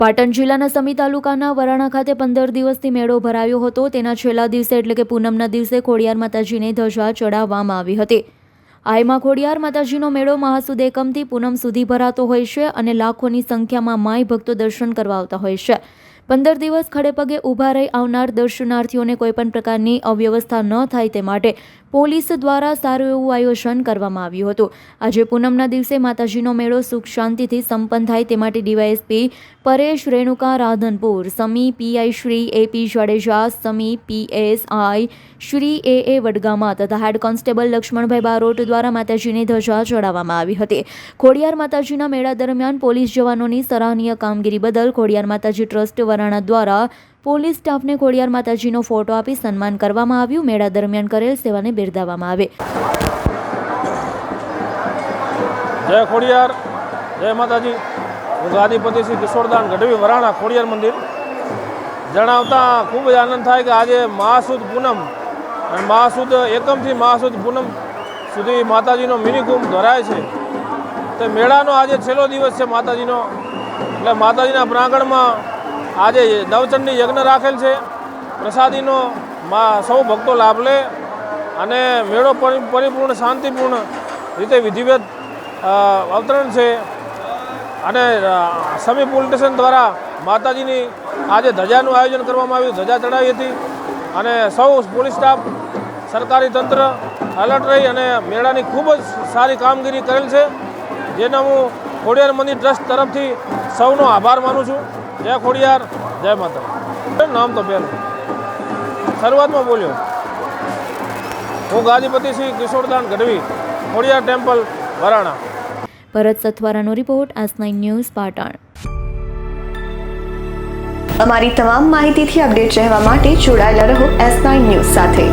પાટણ જિલ્લાના સમી તાલુકાના વરાણા ખાતે પંદર દિવસથી મેળો ભરાયો હતો. તેના છેલ્લા દિવસે એટલે કે પૂનમના દિવસે ખોડિયાર માતાજીને ધજા ચડાવવામાં આવી હતી. આયમાં ખોડિયાર માતાજીનો મેળો મહાસુદ એકમથી પૂનમ સુધી ભરાતો હોય છે અને લાખોની સંખ્યામાં માય ભક્તો દર્શન કરવા આવતા હોય છે. પંદર દિવસ ખડેપગે ઊભા રહી આવનાર દર્શનાર્થીઓને કોઈપણ પ્રકારની અવ્યવસ્થા ન થાય તે માટે પોલીસ દ્વારા સારું એવું આયોજન કરવામાં આવ્યું હતું. આજે પૂનમના દિવસે માતાજીનો મેળો સુખ શાંતિથી સંપન્ન થાય તે માટે DYSP Paresh Renuka Radhanpur, Sami PI Shri AP Jadeja, Sami PSI Shri A A Vadgama તથા હેડ કોન્સ્ટેબલ લક્ષ્મણભાઈ બારોટ દ્વારા માતાજીને ધજા ચડાવવામાં આવી હતી. ખોડિયાર માતાજીના મેળા દરમિયાન પોલીસ જવાનોની સરાહનીય કામગીરી બદલ ખોડિયાર માતાજી ટ્રસ્ટ વરાણા દ્વારા પોલીસ સ્ટાફને ખોડિયાર માતાજીનો ફોટો આપી સન્માન કરવામાં આવ્યું. મેળા દરમિયાન કરેલ સેવાને બિરદાવવામાં આવે. જય ખોડિયાર, જય માતાજી. હું ગાદીપતિ શ્રી કિશોરદાન ગઢવી વરાણા ખોડિયાર મંદિર. જણાવતા ખૂબ જ આનંદ થાય કે આજે મહાસુદ પૂનમ અને મહાસુદ એકમથી મહાસુદ પૂનમ સુધી માતાજીનો મિની કુંભ ધરાય છે. તે મેળાનો આજે છેલ્લો દિવસ છે માતાજીનો. એટલે માતાજીના પ્રાંગણમાં આજે નવચંડી યજ્ઞ રાખેલ છે. પ્રસાદીનો સૌ ભક્તો લાભ લે અને મેળો પરિ- પરિપૂર્ણ, શાંતિપૂર્ણ રીતે વિધિવત અવતરણ છે. અને સમી પોલીસ દ્વારા માતાજીની આજે ધજાનું આયોજન કરવામાં આવ્યું. ધજા ચડાવી હતી અને સૌ પોલીસ સ્ટાફ, સરકારી તંત્ર એલર્ટ રહી અને મેળાની ખૂબ જ સારી કામગીરી કરેલ છે. જેનો હું ખોડિયાર મંદિર ટ્રસ્ટ તરફથી સૌનો આભાર માનું છું. જય ખોડિયાર જય માતા નામ તો પહેલું શરૂઆતમાં બોલ્યો. હું ગાદીપતિ શ્રી કિશોરદાન ગઢવી ખોડિયાર ટેમ્પલ વરાણા. ભરત સથવારાનો રિપોર્ટ આસ નાઇન ન્યૂઝ પાટણ. અમારી તમામ માહિતીથી અપડેટ રહેવા માટે જોડાયેલા રહો એસ નાઇન ન્યૂઝ સાથે.